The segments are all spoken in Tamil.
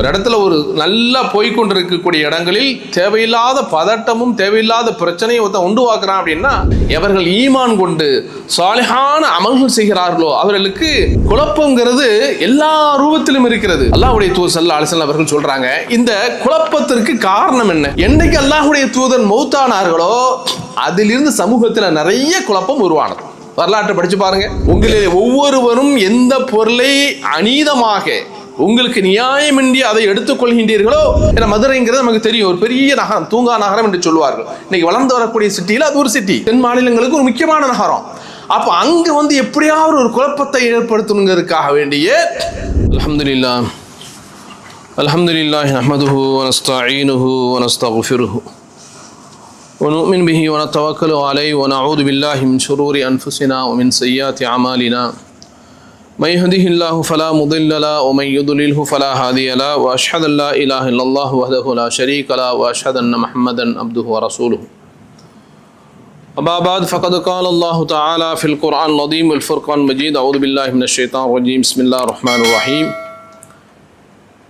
ஒரு இடத்துல ஒரு நல்லா போய்கொண்டிருக்கக்கூடிய இடங்களில் தேவையில்லாத பதட்டமும் தேவையில்லாத பிரச்சனையும் ஒருத்தன் உண்டு வாக்குறான் அப்படின்னா எவர்கள் ஈமான் கொண்டு சாலிஹான அமல்கள் செய்கிறார்களோ அவர்களுக்கு குழப்பங்கிறது எல்லா ரூபத்திலும் இருக்கிறது. அல்லாஹுடைய தூதர் சல்லா அலிசல்ல அவர்கள் சொல்றாங்க இந்த குழப்பத்திற்கு காரணம் என்ன? என்னைக்கு அல்லாஹுடைய தூதன் மௌத்தானார்களோ அதிலிருந்து சமூகத்தில் நிறைய குழப்பம் உருவானது. வரலாற்றை படிச்சு பாருங்க. உங்களில் ஒவ்வொருவரும் எந்த பொருளை அநீதமாக உங்களுக்கு நியாயமின்றி அதை எடுத்துக்கொள்கின்றீர்களோ ஏன்னா மதுரைங்கிறது நமக்கு தெரியும் ஒரு பெரிய நகரம் தூங்கா நகரம் என்று சொல்லுவார்கள் இன்னைக்கு வளர்ந்து வரக்கூடிய சிட்டியில் அது ஒரு சிட்டி தென் மாநிலங்களுக்கு ஒரு முக்கியமான நகரம் அப்போ அங்க வந்து எப்படியாவது ஒரு குழப்பத்தை ஏற்படுத்தணுங்கிறதுக்காக வேண்டிய அல்ஹம்துலில்லா அல்ஹம்துலில்லாஹி நஹ்மதுஹு வனஸ்தஈனுஹு வனஸ்தக்ஃபிருஹு ونؤمن به ونتوكل عليه ونعوذ بالله من شرور أنفسنا ومن سيئات أعمالنا من يهده الله فلا مضل له ومن يضلله فلا هادي له واشهد ان لا اله الا الله وحده لا شريك له واشهد ان محمدا عبده ورسوله. اما بعد، فقد قال الله تعالى في القران العظيم الفرقان المجيد. اعوذ بالله من الشيطان الرجيم. بسم الله الرحمن الرحيم.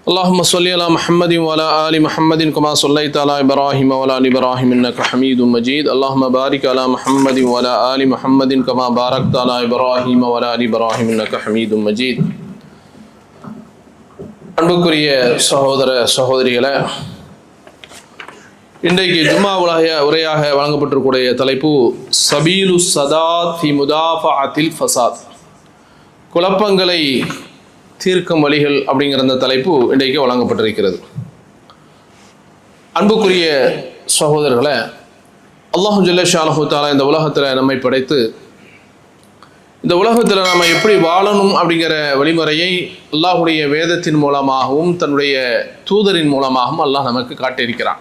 اللهم صل على محمد وعلى آل محمد كما صليت على إبراهيم وعلى آل إبراهيم إنك حميد مجيد اللهم بارك على محمد وعلى آل محمد كما باركت على إبراهيم وعلى آل إبراهيم إنك حميد مجيد அன்புக்குரிய சகோதர சகோதரிகளை இன்றைக்கு ஜும்மா உலக உரையாக வழங்கப்பட்டிருக்கூடிய தலைப்பு சபீலு சதாத் ஃபி முதாஃபா அதில் ஃபசாத் குழப்பங்களை தீர்க்கும் வழிகள் அப்படிங்கிற அந்த தலைப்பு இன்றைக்கு வழங்கப்பட்டிருக்கிறது. அன்புக்குரிய சகோதரர்களை அல்லாஹு ஜல்ல ஷாலஹு தாலா இந்த உலகத்தில் நம்மை படைத்து இந்த உலகத்தில் நம்ம எப்படி வாழணும் அப்படிங்கிற வழிமுறையை அல்லாஹுடைய வேதத்தின் மூலமாகவும் தன்னுடைய தூதரின் மூலமாகவும் அல்லாஹ் நமக்கு காட்டியிருக்கிறான்.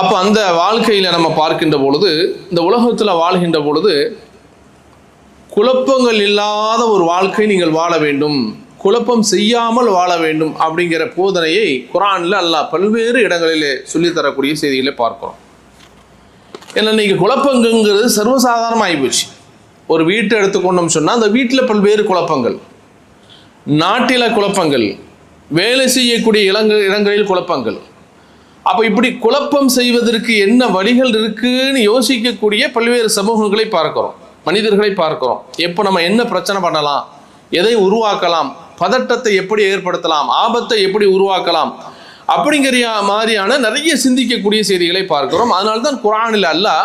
அப்போ அந்த வாழ்க்கையில் நம்ம பார்க்கின்ற பொழுது இந்த உலகத்தில் வாழ்கின்ற பொழுது குழப்பங்கள் இல்லாத ஒரு வாழ்க்கை நீங்கள் வாழ வேண்டும். குழப்பம் செய்யாமல் வாழ வேண்டும் அப்படிங்கிற போதனையை குரானில் அல்லாஹ் பல்வேறு இடங்களிலே சொல்லித்தரக்கூடிய செய்திகளை பார்க்குறோம். ஏன்னா இன்னைக்கு குழப்பங்கிறது சர்வசாதாரணமாக ஆகிப்போச்சு ஒரு வீட்டை எடுத்துக்கொண்டோம் சொன்னால் அந்த வீட்டில் பல்வேறு குழப்பங்கள். நாட்டில் குழப்பங்கள் வேலை செய்யக்கூடிய இளங்க இடங்களில் குழப்பங்கள். அப்போ இப்படி குழப்பம் செய்வதற்கு என்ன வழிகள் இருக்குன்னு யோசிக்கக்கூடிய பல்வேறு சமூகங்களை பார்க்கிறோம். மனிதர்களை பார்க்கிறோம். எப்போ நம்ம என்ன பிரச்சனை பண்ணலாம்? எதை உருவாக்கலாம்? பதட்டத்தை எப்படி ஏற்படுத்தலாம்? ஆபத்தை எப்படி உருவாக்கலாம்? அப்படிங்கிற மாதிரியான நிறைய சிந்திக்கக்கூடிய செய்திகளை பார்க்கிறோம். அதனால தான் குரானில் அல்லாஹ்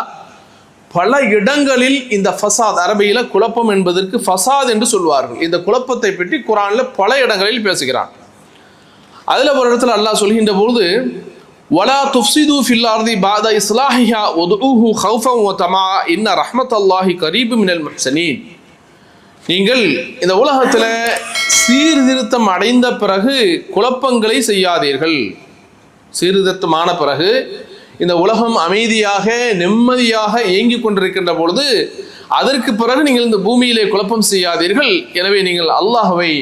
பல இடங்களில் இந்த ஃபசாத் அரபியில் குழப்பம் என்பதற்கு ஃபசாத் என்று சொல்வார்கள். இந்த குழப்பத்தை பற்றி குரானில் பல இடங்களில் பேசுகிறான். அதில் ஒரு இடத்துல அல்லாஹ் சொல்கின்ற பொழுது வலா துஃப்சிது ஃபில் அர்தி பாத இஸ்லாஹிஹா ஒதுஹு ஹவுஃபம் ஒ தமா இன்ன ரஹ்மத் அல்லாஹி கரீபு மினல் முஹ்சனீன் நீங்கள் இந்த உலகத்தில் சீர்திருத்தம் அடைந்த பிறகு குழப்பங்களை செய்யாதீர்கள். சீர்திருத்தமான பிறகு இந்த உலகம் அமைதியாக நிம்மதியாக இயங்கிக் கொண்டிருக்கின்ற பொழுது அதற்கு பிறகு நீங்கள் இந்த பூமியிலே குழப்பம் செய்யாதீர்கள். எனவே நீங்கள் அல்லாஹவை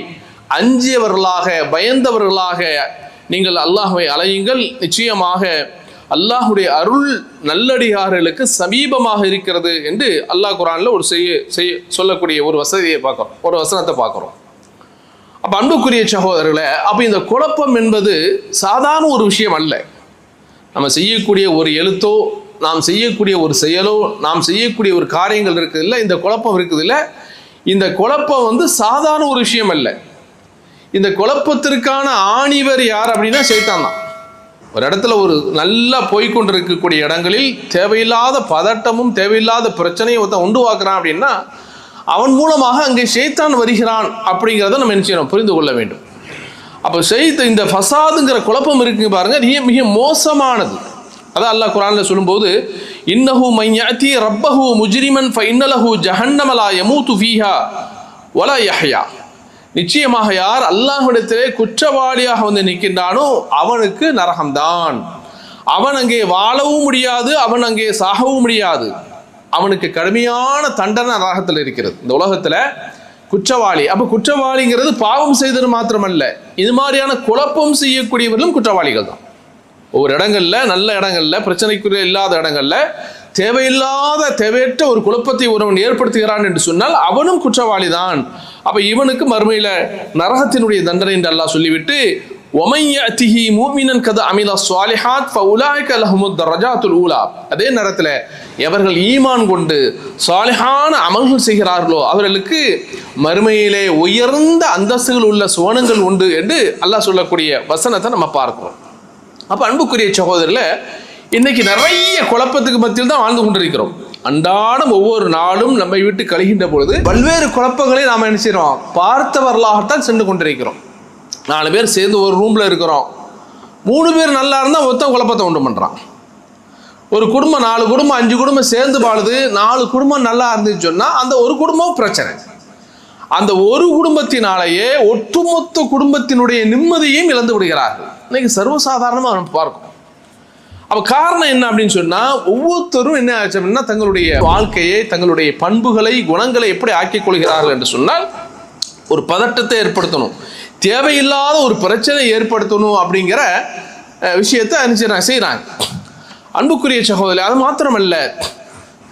அஞ்சியவர்களாக பயந்தவர்களாக நீங்கள் அல்லாஹுவை அலையுங்கள். நிச்சயமாக அல்லாஹுடைய அருள் நல்லடியார்களுக்கு சமீபமாக இருக்கிறது என்று அல்லாஹ் குரானில் ஒரு செய்ய செய்ய சொல்லக்கூடிய ஒரு வசதியை பார்க்குறோம். ஒரு வசனத்தை பார்க்குறோம். அப்போ அன்புக்குரிய சகோதரர்களை அப்போ இந்த குழப்பம் என்பது சாதாரண ஒரு விஷயம் அல்ல. நம்ம செய்யக்கூடிய ஒரு எழுத்தோ நாம் செய்யக்கூடிய ஒரு செயலோ நாம் செய்யக்கூடிய ஒரு காரியங்கள் இருக்குது இல்லை இந்த குழப்பம் இருக்குது இல்லை இந்த குழப்பம் வந்து சாதாரண ஒரு விஷயம் இல்லை இந்த குழப்பத்திற்கான ஆணிவர் யார் அப்படின்னா சைத்தான் தான். ஒரு இடத்துல ஒரு நல்லா போய்கொண்டிருக்கக்கூடிய இடங்களில் தேவையில்லாத பதட்டமும் தேவையில்லாத பிரச்சனையும் ஒருத்தன் உண்டு வாக்குறான் அப்படின்னா அவன் மூலமாக அங்கே ஷைத்தான் வருகிறான் அப்படிங்கிறத நம்ம என்ன செய்யணும் புரிந்து கொள்ள வேண்டும். அப்போ செய்த இந்த ஃபசாதுங்கிற குழப்பம் இருக்குங்க பாருங்க மிக மிக மோசமானது. அதான் அல்லாஹ் குரானில் சொல்லும்போது இன்னஹு மையாத்தி ரப்பஹு முஜ்ரிமன் ஃப இன்னலஹு ஜஹன்னமலா யமூத்து ஃபீஹா வலா யஹ்யா. நிச்சயமாக யார் அல்லாஹ்விடத்திலே குற்றவாளியாக வந்து நிற்கின்றானோ அவனுக்கு நரகம்தான். அவன் அங்கே வாழவும் முடியாது அவன் அங்கே சாகவும் முடியாது. அவனுக்கு கடுமையான தண்டனை நரகத்தில் இருக்கிறது. இந்த உலகத்தில் குற்றவாளி அப்போ குற்றவாளிங்கிறது பாவம் செய்தது மாத்திரமல்ல இது மாதிரியான குழப்பம் செய்யக்கூடியவர்களும் குற்றவாளிகள் தான் ஒவ்வொரு இடங்கள்ல நல்ல இடங்கள்ல பிரச்சனைக்குரிய இல்லாத இடங்கள்ல தேவையில்லாத தேவையற்ற ஒரு குழப்பத்தை ஒருவன் ஏற்படுத்துகிறான் என்று சொன்னால் அவனும் குற்றவாளிதான். அப்ப இவனுக்கு மறுமையில நரகத்தினுடைய தண்டனை என்று அல்லாஹ் சொல்லிவிட்டு ஒமையத்திஹி மூமினன் கத அமிலா சுவாலிஹாத் ஃபவுலாய்க லஹுமுத் தரஜாத்துல் ஊலா. அதே நேரத்தில் எவர்கள் ஈமான் கொண்டு சாலிஹான அமல்கள் செய்கிறார்களோ அவர்களுக்கு மறுமையிலே உயர்ந்த அந்தஸ்துகள் உள்ள சுவனங்கள் உண்டு என்று அல்லாஹ் சொல்லக்கூடிய வசனத்தை நம்ம பார்க்கிறோம். அப்போ அன்புக்குரிய சகோதரில் இன்னைக்கு நிறைய குழப்பத்துக்கு மத்தியில் தான் வாழ்ந்து கொண்டிருக்கிறோம். அன்றாடம் ஒவ்வொரு நாளும் நம்மை விட்டு கழிகின்ற பொழுது பல்வேறு குழப்பங்களை நாம் என்ன செய்கிறோம் பார்த்தவர்களாகத்தான் சென்று கொண்டிருக்கிறோம். நாலு பேர் சேர்ந்து ஒரு ரூமில் இருக்கிறோம். மூணு பேர் நல்லா இருந்தால் ஒருத்தன் குழப்பத்தை உண்டு பண்ணுறான் ஒரு குடும்பம் நாலு குடும்பம் அஞ்சு குடும்பம் சேர்ந்து வாழுது நாலு குடும்பம் நல்லா இருந்துச்சு சொன்னால் அந்த ஒரு குடும்பம் பிரச்சனை. அந்த ஒரு குடும்பத்தினாலேயே ஒட்டுமொத்த குடும்பத்தினுடைய நிம்மதியையும் இழந்து விடுகிறார்கள். இன்னைக்கு சர்வசாதாரணமாக நம்ம பார்க்கும் அப்போ காரணம் என்ன அப்படின்னு சொன்னால் ஒவ்வொருத்தரும் என்ன ஆச்சு அப்படின்னா தங்களுடைய வாழ்க்கையை தங்களுடைய பண்புகளை குணங்களை எப்படி ஆக்கிக் கொள்கிறார்கள் என்று சொன்னால் ஒரு பதட்டத்தை ஏற்படுத்தணும். தேவையில்லாத ஒரு பிரச்சனை ஏற்படுத்தணும் அப்படிங்கிற விஷயத்தை அனுப்பிச்சு செய்கிறாங்க அன்புக்குரிய சகோதரி அது மாத்திரமல்ல.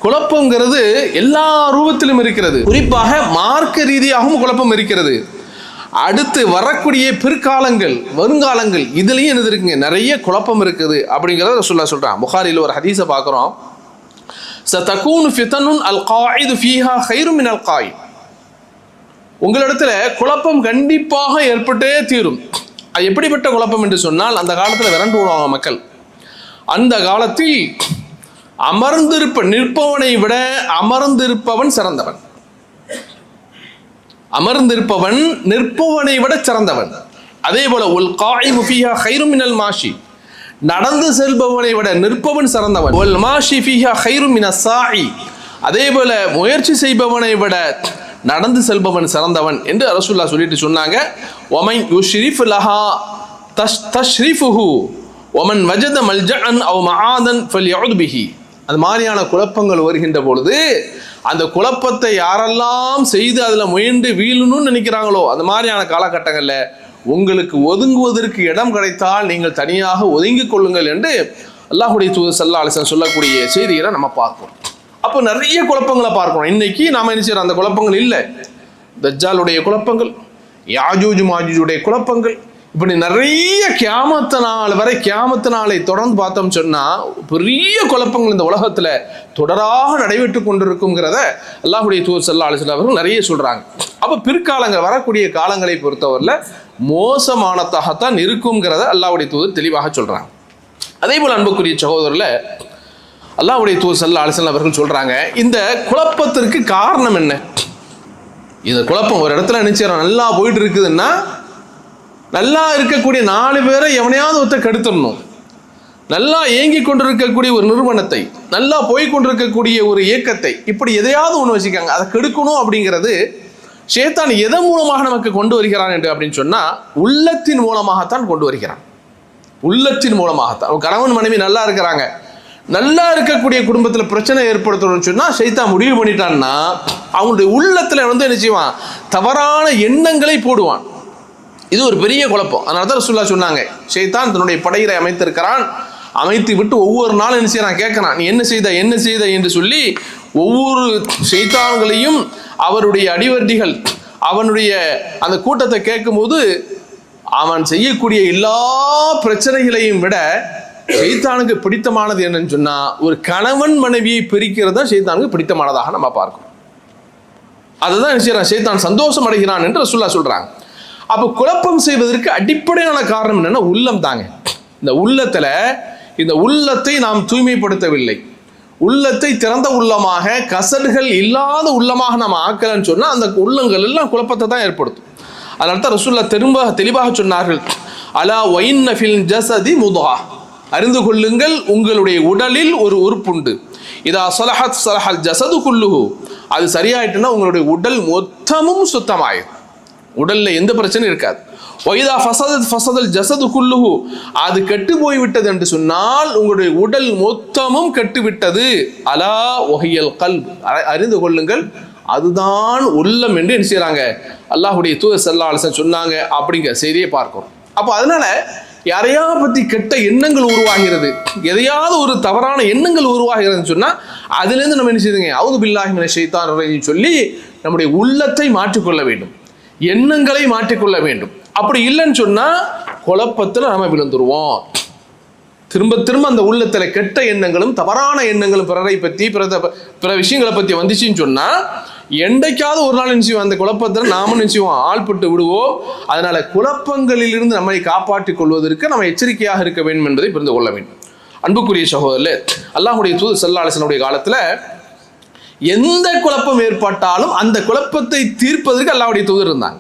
குழப்பங்கிறது எல்லா ரூபத்திலும் இருக்கிறது. குறிப்பாக மார்க்க ரீதியாகவும் குழப்பம் இருக்கிறது. அடுத்து வரக்கூடிய பிற்காலங்கள் வருங்காலங்கள் இதுலேயும் என்னது இருக்குங்க? நிறைய குழப்பம் இருக்குது அப்படிங்கிறத சொல்ல சொல்கிறான் புகாரில் ஒரு ஹதீஸை பார்க்குறோம். சதகூன் ஃபிதனுன் அல் காயிது ஃபீஹா ஹைரு மின் அல் காய் உங்களிடத்துல குழப்பம் கண்டிப்பாக ஏற்பட்டே தீரும். அது எப்படிப்பட்ட குழப்பம் என்று சொன்னால் அந்த காலத்தில் விரண்டு விடுவாங்க மக்கள். அந்த காலத்தில் அமர்ந்திருப்ப நிற்பவனை விட அமர்ந்திருப்பவன் சிறந்தவன். அமர்ந்திருப்பவன் நிற்பவனை விட சிறந்தவன். அதே போல உல் காய் முஃபியா ஹைரும் மினல் மாஷி. நடந்து செல்பவனை விட நிற்பவன் சிறந்தவன். உல் மாஷி ஃபிஹா ஹைரும் மின சாயி. அதே போல முயற்சி செய்பவனை விட நடந்து செல்பவன் சிறந்தவன் என்று அரசுல்லா சொல்லிட்டு சொன்னாங்க. ஒமைன் யுஷ்ரிஃப் லஹா தஷ் தஷ்ரிஃபுஹு. ஒமன் வஜத மல்ஜஅன் அவ் ஃபல் ஃபல்யஉத் பிஹி. அது மாதிரியான குழப்பங்கள் வருகின்ற பொழுது அந்த குழப்பத்தை யாரெல்லாம் செய்து அதில் முயன்று வீழணும்னு நினைக்கிறாங்களோ அந்த மாதிரியான காலகட்டங்களில் உங்களுக்கு ஒதுங்குவதற்கு இடம் கிடைத்தால் நீங்கள் தனியாக ஒதுங்கிக் கொள்ளுங்கள் என்று அல்லாஹுடைய தூது சல்லா அலிசன் சொல்லக்கூடிய செய்திகளை நம்ம பார்க்கணும் அப்போ நிறைய குழப்பங்களை பார்க்கணும் இன்னைக்கு நாம என்ன செய்யறோம்? அந்த குழப்பங்கள் இல்லை. தஜ்ஜாலுடைய குழப்பங்கள் யாஜூஜ் மாஜூஜுடைய குழப்பங்கள் இப்படி நிறைய கியாமத்த நாள் வரை கியாமத்த நாளை தொடர்ந்து பார்த்தோம் சொன்னால் பெரிய குழப்பங்கள் இந்த உலகத்தில் தொடராக நடைபெற்று கொண்டிருக்குங்கிறத அல்லாஹுடைய தூர் செல்லா அலிசல் அவர்கள் நிறைய சொல்கிறாங்க அப்போ பிற்காலங்கள் வரக்கூடிய காலங்களை பொறுத்தவரையில் மோசமானதாகத்தான் இருக்குங்கிறத அல்லாஹுடைய தூதர் தெளிவாக சொல்கிறாங்க அதே போல் அன்புக்குரிய சகோதரில் அல்லாஹுடைய தூர் செல்லா அலிசல் அவர்கள் சொல்கிறாங்க இந்த குழப்பத்திற்கு காரணம் என்ன? இந்த குழப்பம் ஒரு இடத்துல நினைச்சிடறோம் நல்லா போயிட்டு இருக்குதுன்னா நல்லா இருக்கக்கூடிய நாலு பேரை எவனையாவது ஒருத்தர் கெடுத்துடணும். நல்லா இயங்கி கொண்டிருக்கக்கூடிய ஒரு நிறுவனத்தை நல்லா போய் கொண்டிருக்கக்கூடிய ஒரு இயக்கத்தை இப்படி எதையாவது ஒன்று வச்சுக்காங்க. அதை கெடுக்கணும் அப்படிங்கிறது சேத்தான் எதன் மூலமாக நமக்கு கொண்டு வருகிறான் என்று அப்படின்னு சொன்னால் உள்ளத்தின் மூலமாகத்தான் கொண்டு வருகிறான். உள்ளத்தின் மூலமாகத்தான். கணவன் மனைவி நல்லா இருக்கிறாங்க. நல்லா இருக்கக்கூடிய குடும்பத்தில் பிரச்சனை ஏற்படுத்தணும்னு சொன்னால் சைத்தா முடிவு பண்ணிட்டான்னா அவங்களுடைய உள்ளத்தில் வந்து என்ன செய்வான்? தவறான எண்ணங்களை போடுவான். இது ஒரு பெரிய குழப்பம். அதனால தான் ரசூல்லா சொன்னாங்க ஷைத்தான் தன்னுடைய படையில அமைத்திருக்கிறான். அமைத்து விட்டு ஒவ்வொரு நாளும் என்ன செய்யறான் கேட்கறான். நீ என்ன செய்த என்ன செய்த? என்று சொல்லி ஒவ்வொரு செய்தான்களையும் அவருடைய அடிவர்டிகள் அவனுடைய அந்த கூட்டத்தை கேட்கும்போது அவன் செய்யக்கூடிய எல்லா பிரச்சனைகளையும் விட செய்தானுக்கு பிடித்தமானது என்னன்னு சொன்னா ஒரு கணவன் மனைவியை பிரிக்கிறது தான் ஷைத்தானுக்கு பிடித்தமானதாக நம்ம பார்க்கணும் அதுதான் என்ன செய்யறான் செய்தான் சந்தோஷம் அடைகிறான் என்று சொல்லா சொல்றாங்க. அப்போ குழப்பம் செய்வதற்கு அடிப்படையான காரணம் என்னன்னா உள்ளம் தாங்க. இந்த உள்ளத்தில் இந்த உள்ளத்தை நாம் தூய்மைப்படுத்தவில்லை. உள்ளத்தை திறந்த உள்ளமாக கசடுகள் இல்லாத உள்ளமாக நாம் ஆக்கலன்னு சொன்னால் அந்த உள்ளங்கள் எல்லாம் குழப்பத்தை தான் ஏற்படுத்தும். அதனால தான் ரசூல்லா திரும்ப தெளிவாக சொன்னார்கள் அலா ஒயின் நஃபில் ஜசதி முதுஹா. அறிந்து கொள்ளுங்கள் உங்களுடைய உடலில் ஒரு உறுப்புண்டு. இதா சலஹத் சலஹல் ஜசது குல்லுஹு. அது சரியாயிட்டுன்னா உங்களுடைய உடல் மொத்தமும் சுத்தமாயிடும் உடல்ல எந்த பிரச்சனையும் இருக்காது. ஒய்தா ஃபசதத் ஃபசதல் ஜசது குல்லுஹு. அது கெட்டு போய்விட்டது என்று சொன்னால் உங்களுடைய உடல் மொத்தமும் கெட்டுவிட்டது அலா ஒஹியல் கல் அறிந்து கொள்ளுங்கள். அதுதான் உள்ளம் என்று என்ன செய்கிறாங்க அல்லாஹ்வுடைய தூத செல்லாலசன் சொன்னாங்க அப்படிங்கிற செய்தியை பார்க்கிறோம். அப்போ அதனால யாரையா பற்றி கெட்ட எண்ணங்கள் உருவாகிறது? எதையாவது ஒரு தவறான எண்ணங்கள் உருவாகிறதுன்னு சொன்னால் அதுலேருந்து நம்ம என்ன செய்யுங்க அவுது பில்லாஹி செய்தார் சொல்லி நம்முடைய உள்ளத்தை மாற்றிக்கொள்ள வேண்டும். எண்ணங்களை மாற்றிக்கொள்ள வேண்டும். அப்படி இல்லைன்னு சொன்னா குழப்பத்தில் நம்ம விழுந்துருவோம். திரும்ப திரும்ப அந்த உள்ளத்துல கெட்ட எண்ணங்களும் தவறான எண்ணங்களும் பிறரை பத்தி பிற பிற விஷயங்களை பத்தி வந்துச்சுன்னு சொன்னா என்றைக்காவது ஒரு நாள் நினைச்சுவோம் அந்த குழப்பத்தில் நாமும் நினைச்சுவோம் ஆள்பட்டு விடுவோம். அதனால குழப்பங்களிலிருந்து நம்மை காப்பாற்றிக் கொள்வதற்கு நம்ம எச்சரிக்கையாக இருக்க வேண்டும் என்பதை புரிந்து கொள்ள வேண்டும். அன்புக்குரிய சகோதரர் அல்லாஹுடைய தூது செல்லாலசனுடைய காலத்துல எந்த குழப்பம் ஏற்பட்டாலும் அந்த குழப்பத்தை தீர்ப்பதற்கு அல்லாவுடைய தூதர் இருந்தாங்க.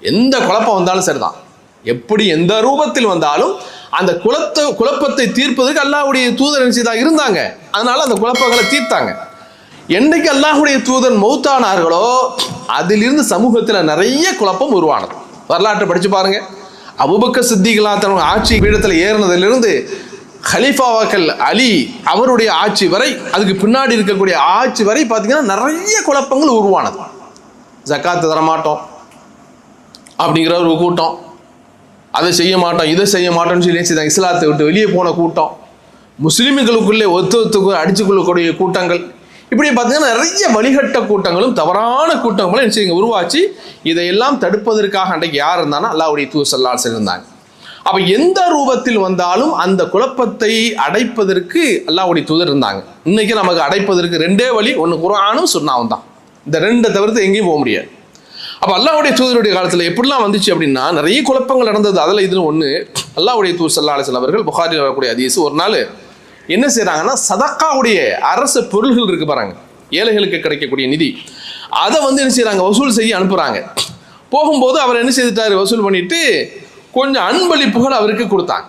எந்த குழப்பம் வந்தாலும் சரிதான். எப்படி எந்த ரூபத்தில் வந்தாலும் அந்த குலத்தை குழப்பத்தை தீர்ப்பதற்கு அல்லாஹுடைய தூதர் நினைச்சதாக இருந்தாங்க. அதனால அந்த குழப்பங்களை தீர்த்தாங்க. என்னைக்கு அல்லாஹுடைய தூதர் மௌத்தானார்களோ அதிலிருந்து சமூகத்தில் நிறைய குழப்பம் உருவானது. வரலாற்றை படிச்சு பாருங்க. அபுபக்க சித்திகளாக தன் ஆட்சி பீடத்தில் ஏறினதிலிருந்து ஹலீஃபாவாக்கல் அலி அவருடைய ஆட்சி வரை அதுக்கு பின்னாடி இருக்கக்கூடிய ஆட்சி வரை பார்த்தீங்கன்னா நிறைய குழப்பங்கள் உருவானது. ஜக்காத்து தரமாட்டோம் அப்படிங்கிற ஒரு கூட்டம். அதை செய்ய மாட்டோம் இதை செய்ய மாட்டோம்னு சொல்லி நினைச்சு இஸ்லாத்தை விட்டு வெளியே போன கூட்டம். முஸ்லீம்களுக்குள்ளே ஒத்து ஒத்துக்கு அடிச்சுக்கொள்ளக்கூடிய கூட்டங்கள். இப்படி பார்த்தீங்கன்னா நிறைய வழிகட்ட கூட்டங்களும் தவறான கூட்டங்களும் என்ன செய்யுங்க உருவாச்சு. இதையெல்லாம் தடுப்பதற்காக அன்றைக்கு யார் இருந்தானா அல்லாவுடைய தூ சல்லால் இருந்தாங்க அப்ப எந்த ரூபத்தில் வந்தாலும் அந்த குழப்பத்தை அடைப்பதற்கு அல்லாவுடைய தூதர் இருந்தாங்க. இன்னைக்கு நமக்கு அடைப்பதற்கு ரெண்டே வழி ஒன்று குரானும் சுண்ணாவும் தான். இந்த ரெண்டை தவிர்த்து எங்கேயும் போக முடியாது. அப்போ அல்லாவுடைய தூதருடைய காலத்தில் எப்படிலாம் வந்துச்சு அப்படின்னா நிறைய குழப்பங்கள் நடந்தது. அதில் இதில் ஒன்று அல்லாவுடைய தூர் சல்லா அலிஸ்லாம் அவர்கள் புகாரில் வரக்கூடிய அதிசு ஒரு நாள் என்ன செய்கிறாங்கன்னா சதக்காவுடைய அரசு பொருள்கள் இருக்கு பாருங்க. ஏழைகளுக்கு கிடைக்கக்கூடிய நிதி. அதை வந்து என்ன செய்கிறாங்க வசூல் செய்ய அனுப்புகிறாங்க போகும்போது அவர் என்ன செய்துட்டாரு வசூல் பண்ணிட்டு கொஞ்சம் அன்பளிப்புகள் அவருக்கு கொடுத்தாங்க.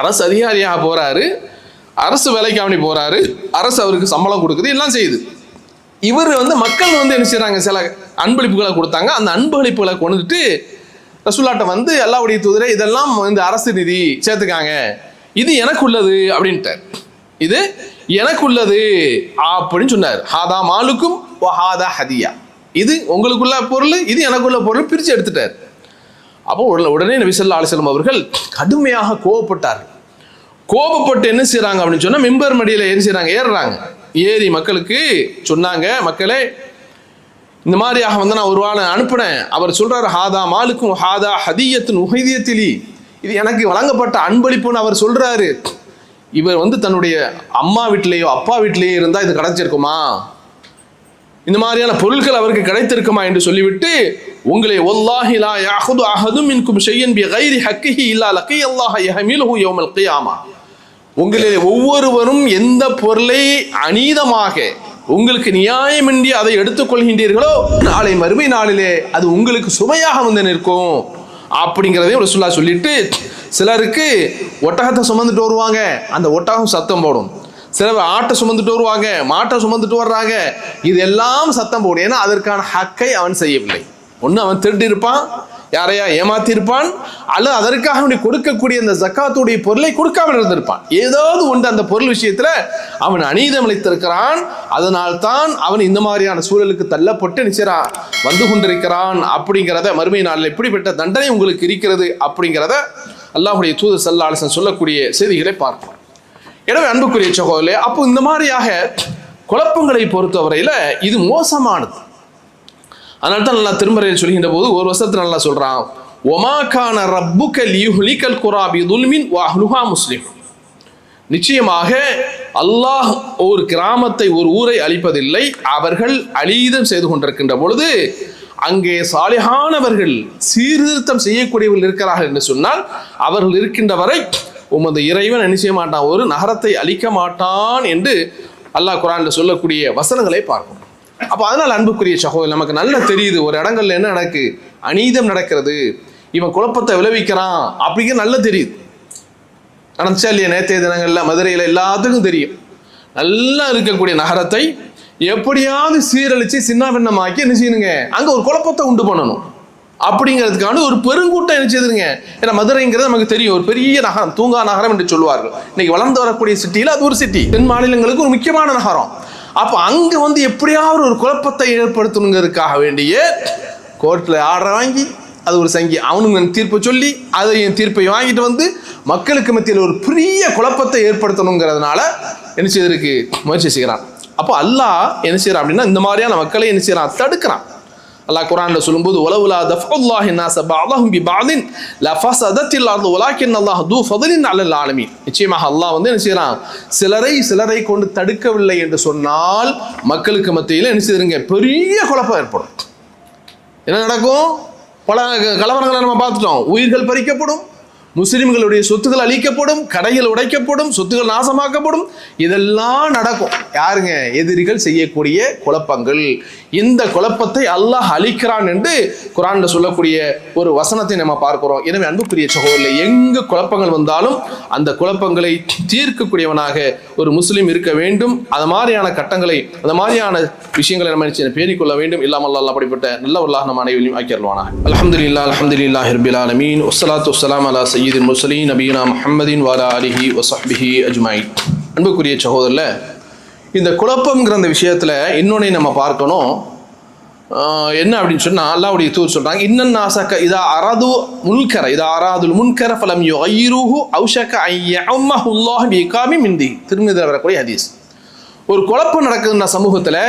அரசு அதிகாரியாக போறாரு அரசு வேலைக்கு அவனி போறாரு அரசு அவருக்கு சம்பளம் கொடுக்குது எல்லாம் செய்யுது. இவர் வந்து மக்கள் வந்து என்ன செய்கிறாங்க சில அன்பளிப்புகளை கொடுத்தாங்க. அந்த அன்பளிப்புகளை கொண்டுட்டு ரசூலாட்ட வந்து அல்லாவுடைய தூதரே இதெல்லாம் வந்து அரசு நிதி சேர்த்துக்காங்க. இது எனக்கு உள்ளது அப்படின்ட்டார். இது எனக்கு உள்ளது அப்படின்னு சொன்னார். ஹாதா மாலுக்கும் ஹாதா ஹதியா. இது உங்களுக்குள்ள பொருள் இது எனக்குள்ள பொருள் பிரித்து எடுத்துட்டார். அப்போ உடனே உடனே நபி அவர்கள் கடுமையாக கோபப்பட்டார்கள் கோபப்பட்டு என்ன செய்றாங்க அப்படின்னு சொன்னா மிம்பர் மடியில் என்ன செய்றாங்க. ஏறுறாங்க. ஏறி மக்களுக்கு சொன்னாங்க மக்களே இந்த மாதிரியாக வந்து நான் ஒரு வாழை அனுப்புனேன். அவர் சொல்றாரு ஹாதா மாலுக்கும் ஹாதா ஹதியத்தின் உகைதியத்திலி இது எனக்கு வழங்கப்பட்ட அன்பளிப்புன்னு அவர் சொல்றாரு. இவர் வந்து தன்னுடைய அம்மா வீட்டிலேயோ அப்பா வீட்டிலேயோ இருந்தா இது கிடைச்சிருக்குமா? இந்த மாதிரியான பொருட்கள் அவருக்கு கிடைத்திருக்குமா என்று சொல்லிவிட்டு உங்களை ஒல்லாஹி லா யாஹுது அஹதும் மின்கும் ஷையன் பி கைரி ஹக்கிஹி இல்லா லக்கி அல்லாஹ யஹமிலுஹு யௌமல் கியாமா உங்களில் ஒவ்வொருவரும் எந்த பொருளை அநீதமாக உங்களுக்கு நியாயமின்றி அதை எடுத்துக்கொள்கின்றீர்களோ நாளை மறுமை நாளிலே அது உங்களுக்கு சுமையாக வந்து நிற்கும். அப்படிங்கிறதையும் ரசுல்லா சொல்லிட்டு சிலருக்கு ஒட்டகத்தை சுமந்துட்டு வருவாங்க. அந்த ஒட்டகம் சத்தம் போடும். சில ஆட்டை சுமந்துட்டு வருவாங்க மாட்டை சுமந்துட்டு வர்றாங்க. இதெல்லாம் சத்தம் போடும் ஏன்னா அதற்கான ஹக்கை அவன் செய்யவில்லை. ஒன்று அவன் திருடி இருப்பான். யாரையா ஏமாத்திருப்பான் அல்லது அதற்காக அவனுக்கு கொடுக்கக்கூடிய அந்த ஜக்காத்துடைய பொருளை கொடுக்காமல் இருந்திருப்பான். ஏதாவது ஒன்று அந்த பொருள் விஷயத்தில் அவன் அநீதம் அளித்திருக்கிறான். அதனால் தான் அவன் இந்த மாதிரியான சூழலுக்கு தள்ளப்பட்டு நிச்சயரா வந்து கொண்டிருக்கிறான் அப்படிங்கிறத மறுமை நாளில் எப்படிப்பட்ட தண்டனை உங்களுக்கு இருக்கிறது அப்படிங்கிறத அல்லாஹுடைய தூது சல்லாலசன் சொல்லக்கூடிய செய்திகளை பார்ப்போம். எனவே அன்புக்குரிய சகோதரே அப்போ இந்த மாதிரியாக குழப்பங்களை பொறுத்தவரையில் இது மோசமானது. அதனால தான் நல்லா திருமறையில் சொல்கின்ற போது ஒரு வருஷத்துல நல்லா சொல்கிறான் ஒமாக்கான ரப்புக்க லியுஹ்லிகல் குராபி துல்மின் வாஹ்லுஹா முஸ்லிம். நிச்சயமாக அல்லாஹ் ஒரு கிராமத்தை ஒரு ஊரை அழிப்பதில்லை அவர்கள் அழிதம் செய்து கொண்டிருக்கின்ற பொழுது அங்கே சாலிகானவர்கள் சீர்திருத்தம் செய்யக்கூடியவர்கள் இருக்கிறார்கள் என்று சொன்னால் அவர்கள் இருக்கின்ற வரை உமது இறைவன் என்ன செய்ய மாட்டான்? ஒரு நகரத்தை அழிக்க மாட்டான் என்று அல்லாஹ் குரானில் சொல்லக்கூடிய வசனங்களை பார்க்கணும் அப்போ அதனால் அன்புக்குரிய சகோதரி நமக்கு நல்லா தெரியுது. ஒரு இடங்கள்ல என்ன நடக்கு? அநீதம் நடக்கிறது. இவன் குழப்பத்தை விளைவிக்கிறான் அப்படிங்கிற நல்லா தெரியுது. நடந்துச்சா இல்லையா? நேற்றைய தினங்களில் மதுரையில் எல்லாத்துக்கும் தெரியும். நல்லா இருக்கக்கூடிய நகரத்தை எப்படியாவது சீரழித்து சின்ன பின்னமாக்கி என்ன செய்யணுங்க? அங்கே ஒரு குழப்பத்தை உண்டு பண்ணணும். அப்படிங்கிறதுக்கான ஒரு பெருங்கூட்டம் என்ன செய்திருங்க? ஏன்னா மதுரைங்கிறது நமக்கு தெரியும். ஒரு பெரிய நகரம் தூங்கா நகரம் என்று சொல்லுவார்கள். இன்னைக்கு வளர்ந்து வரக்கூடிய சிட்டியில் அது ஒரு சிட்டி தென் மாநிலங்களுக்கு ஒரு முக்கியமான நகரம். அப்போ அங்கே வந்து எப்படியாவது ஒரு குழப்பத்தை ஏற்படுத்தணுங்கிறதுக்காக வேண்டிய கோர்ட்டில் ஆர்டர் வாங்கி அது ஒரு சங்கி. அவனுங்க தீர்ப்பை சொல்லி அதையும் தீர்ப்பை வாங்கிட்டு வந்து மக்களுக்கு மத்தியில் ஒரு பெரிய குழப்பத்தை ஏற்படுத்தணுங்கிறதுனால என்ன செய்திருக்கு? முயற்சி செய்கிறான். அப்போ அல்லாஹ் என்ன செய்கிறான் அப்படின்னா இந்த மாதிரியான மக்களை என்ன செய்கிறான் தடுக்கிறான். அல்லாஹ் குரான்ல சொல்லும்போது உலவுலா தஃபுல்லாஹி நாஸ பாதஹும் பி பஅதின் லஃபஸதத்தில் அர்து வலாக்கின் அல்லாஹ் தூ ஃபதலின் அலல் ஆலமீன் நிச்சயமாக அல்லாஹ் வந்து என்ன செய்யறான் சிலரை சிலரை கொண்டு தடுக்கவில்லை என்று சொன்னால் மக்களுக்கு மத்தியில் என்ன செய்யுங்க பெரிய குழப்பம் ஏற்படும். என்ன நடக்கும்? பல கலவரங்களை நம்ம பார்த்துட்டோம். உயிர்கள் பறிக்கப்படும். முஸ்லிம்களுடைய சொத்துக்கள் அழிக்கப்படும் கடைகள் உடைக்கப்படும் சொத்துக்கள் நாசமாக்கப்படும். இதெல்லாம் நடக்கும். யாருங்க? எதிரிகள் செய்யக்கூடிய குழப்பங்கள். இந்த குழப்பத்தை அல்லாஹ் அழிக்கிறான் என்று குரான்ல சொல்லக்கூடிய ஒரு வசனத்தை நம்ம பார்க்கிறோம். எனவே அன்புக்குரிய சகோதரில் எங்கு குழப்பங்கள் வந்தாலும் அந்த குழப்பங்களை தீர்க்கக்கூடியவனாக ஒரு முஸ்லீம் இருக்க வேண்டும். அது மாதிரியான கட்டங்களை அந்த மாதிரியான விஷயங்களை நம்ம நினைச்சு பேரிக்கொள்ள வேண்டும். இல்லாமல் அல்லாஹ் அப்படிப்பட்ட நல்லவர்களாக நம்ம அனைவரையும் ஆக்கிடுவானா அலமதுல்லா அல்ஹம்துலில்லாஹி ரபில் ஆலமீன். ஒசலாத்து வஸ்ஸலாம் அலா சய்யிதில் முர்சலீன் நபீனா முஹம்மதின் வாலா அலிஹி வசஹ்பிஹி அஜ்மாயின். அன்புக்குரிய சகோதரில் இந்த குழப்பம்ங்கிற அந்த விஷயத்தில் இன்னொன்னே நம்ம பார்க்கணும். என்ன அப்படின்னு சொன்னால் அல்லாவுடைய தூர் சொல்கிறாங்க இன்னன் நாசக்க இதா அரது முன்கர இதா அராதுல் முன்கர ஃபலம் யோ ஐருஹு அவுஷக்க ஐயம்மஹுல்லாஹ் பிகாமி மிந்தி திருமதி வரக்கூடிய ஹதீஸ். ஒரு குழப்பம் நடக்குதுன்னா சமூகத்தில்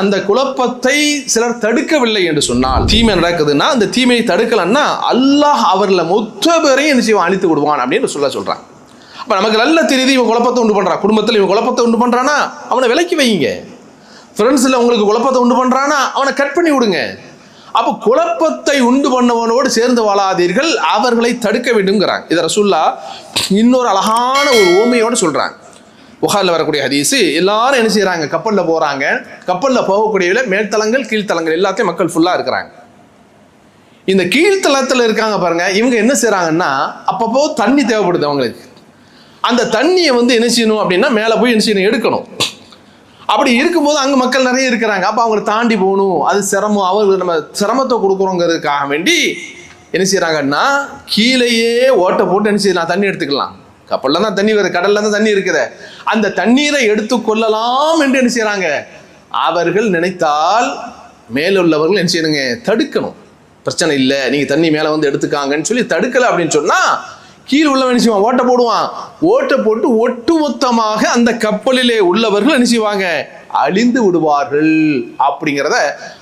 அந்த குழப்பத்தை சிலர் தடுக்கவில்லை என்று சொன்னால் தீமை நடக்குதுன்னா அந்த தீமையை தடுக்கலன்னா அல்லாஹ் அவர்ல மொத்த பேரையும் என்ன செய்வான்? அழித்து விடுவான் அப்படின்னு சொல்ல சொல்கிறான் அப்போ நமக்கு நல்ல தெரியுது இவன் குழப்பத்தை உண்டு பண்ணுறான் குடும்பத்தில் இவன் குழப்பத்தை உண்டு பண்றானா? அவனை விலக்கி வைங்க. ஃப்ரெண்ட்ஸில் உங்களுக்கு குழப்பத்தை உண்டு பண்ணுறானா அவனை கட் பண்ணி விடுங்க. அப்போ குழப்பத்தை உண்டு பண்ணவனோடு சேர்ந்து வாழாதீர்கள் அவர்களை தடுக்க வேண்டும்ங்கிறாங்க. இதை ரசுல்லா இன்னொரு அழகான ஒரு ஓமையோடு சொல்கிறாங்க புகாரில் வரக்கூடிய ஹதீஸு எல்லாரும் என்ன செய்கிறாங்க கப்பலில் போகிறாங்க கப்பலில் போகக்கூடியவில் மேல்தளங்கள் கீழ்த்தலங்கள் எல்லாத்தையும் மக்கள் ஃபுல்லாக இருக்கிறாங்க. இந்த கீழ்த்தளத்தில் இருக்காங்க பாருங்கள் இவங்க என்ன செய்கிறாங்கன்னா அப்பப்போ தண்ணி தேவைப்படுது அவங்களுக்கு. அந்த தண்ணியை வந்து என்ன செய்யணும் அப்படின்னா மேலே போய் என்ன செய்யணும்? எடுக்கணும். அப்படி இருக்கும்போது அங்கே மக்கள் நிறைய இருக்கிறாங்க. அப்போ அவங்களை தாண்டி போகணும். அது சிரமம். அவர்களுக்கு நம்ம சிரமத்தை கொடுக்குறோங்கிறதுக்காக வேண்டி என்ன செய்கிறாங்கன்னா கீழேயே ஓட்டை போட்டு என்ன செய்யலாம்? தண்ணி எடுத்துக்கலாம். கப்பல்ல தான் தண்ணி வருது கடல்ல தான் தண்ணி இருக்குது. அந்த தண்ணீரை எடுத்து கொள்ளலாம் என்று என்ன செய்கிறாங்க அவர்கள் நினைத்தால் மேலுள்ளவர்கள் என்ன செய்யணுங்க? தடுக்கணும். பிரச்சனை இல்லை நீங்கள் தண்ணி மேலே வந்து எடுத்துக்காங்கன்னு சொல்லி தடுக்கலை அப்படின்னு சொன்னால் கீழ் உள்ளவன் என்ன செய்வான்? ஓட்டை போடுவான். ஓட்டை போட்டு ஒட்டுமொத்தமாக அந்த கப்பலிலே உள்ளவர்கள் என்ன செய்வாங்க? அழிந்து விடுவார்கள். அப்படிங்கிறத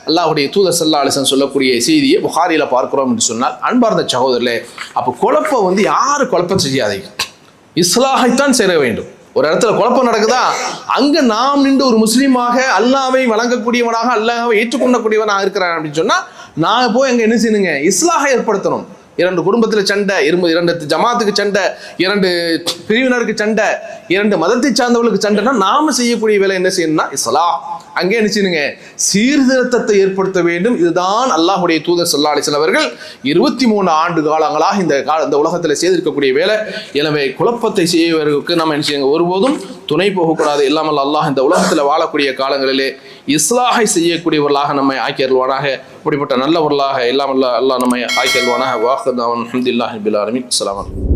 அல்லாஹுடைய தூதர் சல்லா அலிசன் சொல்லக்கூடிய செய்தியை புகாரியில பார்க்கிறோம் என்று சொன்னால் அன்பார்ந்த சகோதரர்களே அப்போ குழப்பம் வந்து யாரு குழப்பம் செய்யாதீங்க இஸ்லாஹைத்தான் சேர வேண்டும். ஒரு இடத்துல குழப்பம் நடக்குதா? அங்க நாம் நின்று ஒரு முஸ்லீமாக அல்லாவை வழங்கக்கூடியவனாக அல்லாவை ஏற்றுக்கொள்ளக்கூடியவனாக இருக்கிறான் அப்படின்னு சொன்னா நான் போய் அங்க என்ன செய்யணுங்க? இஸ்லாஹை ஏற்படுத்தணும். இரண்டு குடும்பத்தில் சண்டை இரும்பு இரண்டு ஜமாத்துக்கு சண்டை இரண்டு பிரிவினருக்கு சண்டை இரண்டு மதத்தை சார்ந்தவர்களுக்கு சண்டைனா நாம செய்யக்கூடிய வேலை என்ன செய்யணும்னா இஸ்லாம். அங்கே என்ன சீர்திருத்தத்தை ஏற்படுத்த வேண்டும். இதுதான் அல்லாஹுடைய தூதர் சொல்லா அலிசன் அவர்கள் இருபத்தி மூணு ஆண்டு காலங்களாக இந்த கால இந்த உலகத்தில் செய்திருக்கக்கூடிய வேலை. எனவே குழப்பத்தை செய்வதற்கு நம்ம என்ன செய்யுங்க ஒருபோதும் துணை போகக்கூடாது. இல்லாமல் அல்லாஹ் இந்த உலகத்தில் வாழக்கூடிய காலங்களிலே இஸ்லாகை செய்யக்கூடியவர்களாக நம்மை ஆக்கியல்வானாக இப்படிப்பட்ட நல்லவர்களாக இல்லாமல் அல்லா நம்மை ஆக்கியல்வானாக வாஹர் அஹமதுல்லாஹிபில் ஆலமின். அஸ்லாம் அலைக்கும்.